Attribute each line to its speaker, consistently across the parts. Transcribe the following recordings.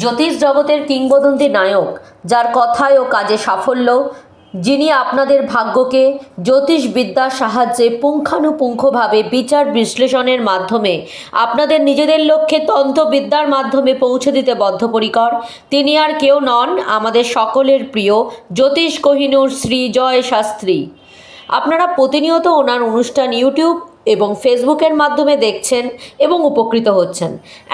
Speaker 1: জ্যোতিষ জগতের কিংবদন্তি নায়ক, যার কথায় ও কাজে সাফল্য, যিনি আপনাদের ভাগ্যকে জ্যোতিষবিদ্যার সাহায্যে পুঙ্খানুপুঙ্খভাবে বিচার বিশ্লেষণের মাধ্যমে আপনাদের নিজেদের লক্ষ্যে তন্ত্রবিদ্যার মাধ্যমে পৌঁছে দিতে বদ্ধপরিকর, তিনি আর কেউ নন আমাদের সকলের প্রিয় জ্যোতিষ কোহিনূর শ্রী জয় শাস্ত্রী। আপনারা প্রতিনিয়ত ওনার অনুষ্ঠান ইউটিউব এবং ফেসবুকের মাধ্যমে দেখছেন এবং উপকৃত হচ্ছেন।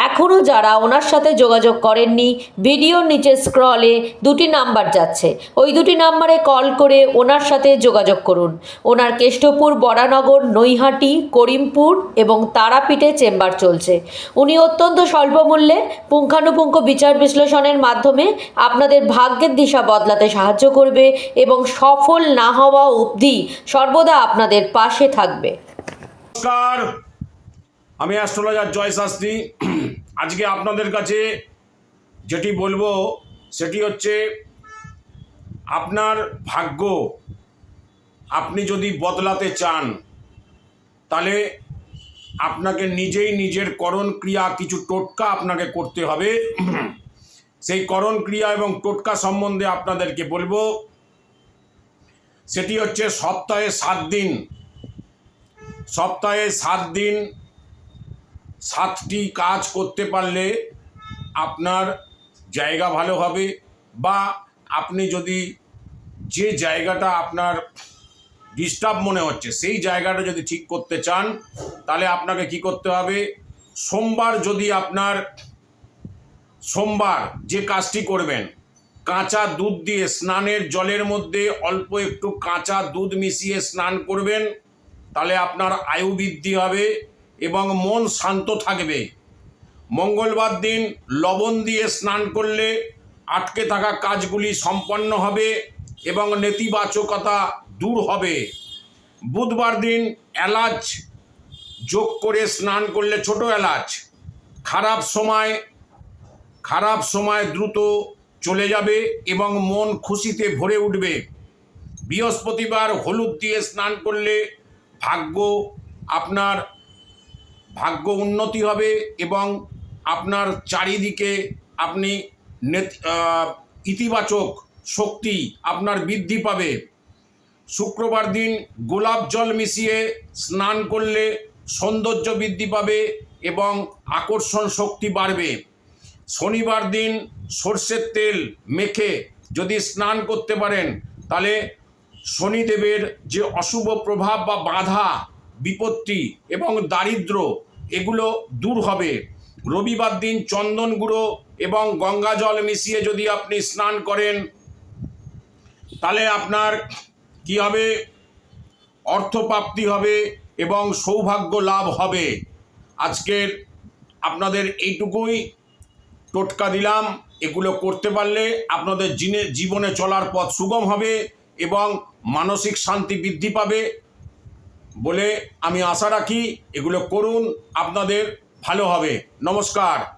Speaker 1: এখনও যারা ওনার সাথে যোগাযোগ করেননি, ভিডিওর নিচে স্ক্রলে দুটি নাম্বার যাচ্ছে। ওই দুটি নাম্বারে কল করে ওনার সাথে যোগাযোগ করুন। ওনার কেষ্টপুর, বরানগর, নৈহাটি, করিমপুর এবং তারাপীঠে চেম্বার চলছে। উনি অত্যন্ত স্বল্প মূল্যে পুঙ্খানুপুঙ্খ বিচার বিশ্লেষণের মাধ্যমে আপনাদের ভাগ্যের দিশা বদলাতে সাহায্য করবে এবং সফল না হওয়া অবধি সর্বদা আপনাদের পাশে থাকবে।
Speaker 2: নমস্কার। আমি অ্যাস্ট্রোলজার জয় শাস্ত্রী। আজকে আপনাদের কাছে যেটি বলব, সেটি হচ্ছে আপনার ভাগ্য। আপনি যদি বদলাতে চান, তাহলে আপনাকে নিজেই নিজের করণ ক্রিয়া কিছু টোটকা আপনাকে করতে হবে। সেই করণ ক্রিয়া এবং টোটকা সম্বন্ধে আপনাদেরকে বলব, সেটি হচ্ছে সপ্তাহে সাত দিন। সপ্তাহে সাত দিন সাতটি কাজ করতে পারলে আপনার জায়গা ভালো হবে বা আপনি যদি যে জায়গাটা আপনার ডিস্টার্ব মনে হচ্ছে, সেই জায়গাটা যদি ঠিক করতে চান, তাহলে আপনাকে কি করতে হবে? সোমবার যদি আপনার সোমবার যে কাজটি করবেন, কাঁচা দুধ দিয়ে স্নানের জলের মধ্যে অল্প একটু কাঁচা দুধ মিশিয়ে স্নান করবেন তাহলে আপনার আয়ু বৃদ্ধি হবে এবং মন শান্ত থাকবে। মঙ্গলবার দিন লবণ দিয়ে স্নান করলে আটকে থাকা কাজগুলি সম্পন্ন হবে এবং নেতিবাচকতা দূর হবে। বুধবার দিন এলাচ যোগ করে স্নান করলে ছোট এলাচ, খারাপ সময় খারাপ সময় দ্রুত চলে যাবে এবং মন খুশিতে ভরে উঠবে। বৃহস্পতিবার হলুদ দিয়ে স্নান করলে ভাগ্য আপনার ভাগ্য উন্নতি হবে এবং আপনার চারিদিকে আপনি ইতিবাচক শক্তি আপনার বৃদ্ধি পাবে। শুক্রবার দিন গোলাপ জল মিশিয়ে স্নান করলে সৌন্দর্য বৃদ্ধি পাবে এবং আকর্ষণ শক্তি বাড়বে। শনিবার দিন সর্ষের তেল মেখে যদি স্নান করতে পারেন, তাহলে শনিদেবের যে অশুভ প্রভাব বা বাধা, বিপত্তি এবং দারিদ্র, এগুলো দূর হবে। রবিবার দিন চন্দন গুঁড়ো এবং গঙ্গা জল মিশিয়ে যদি আপনি স্নান করেন, তাহলে আপনার কি হবে? অর্থপ্রাপ্তি হবে এবং সৌভাগ্য লাভ হবে। আজকের আপনাদের এইটুকুই। টোটকা দিলাম। এগুলো করতে পারলে আপনাদের জীবনে চলার পথ সুগম হবে। এবং মানসিক শান্তি বৃদ্ধি পাবে বলে আমি আশা রাখি। এগুলো করুন, আপনাদের ভালো হবে। নমস্কার।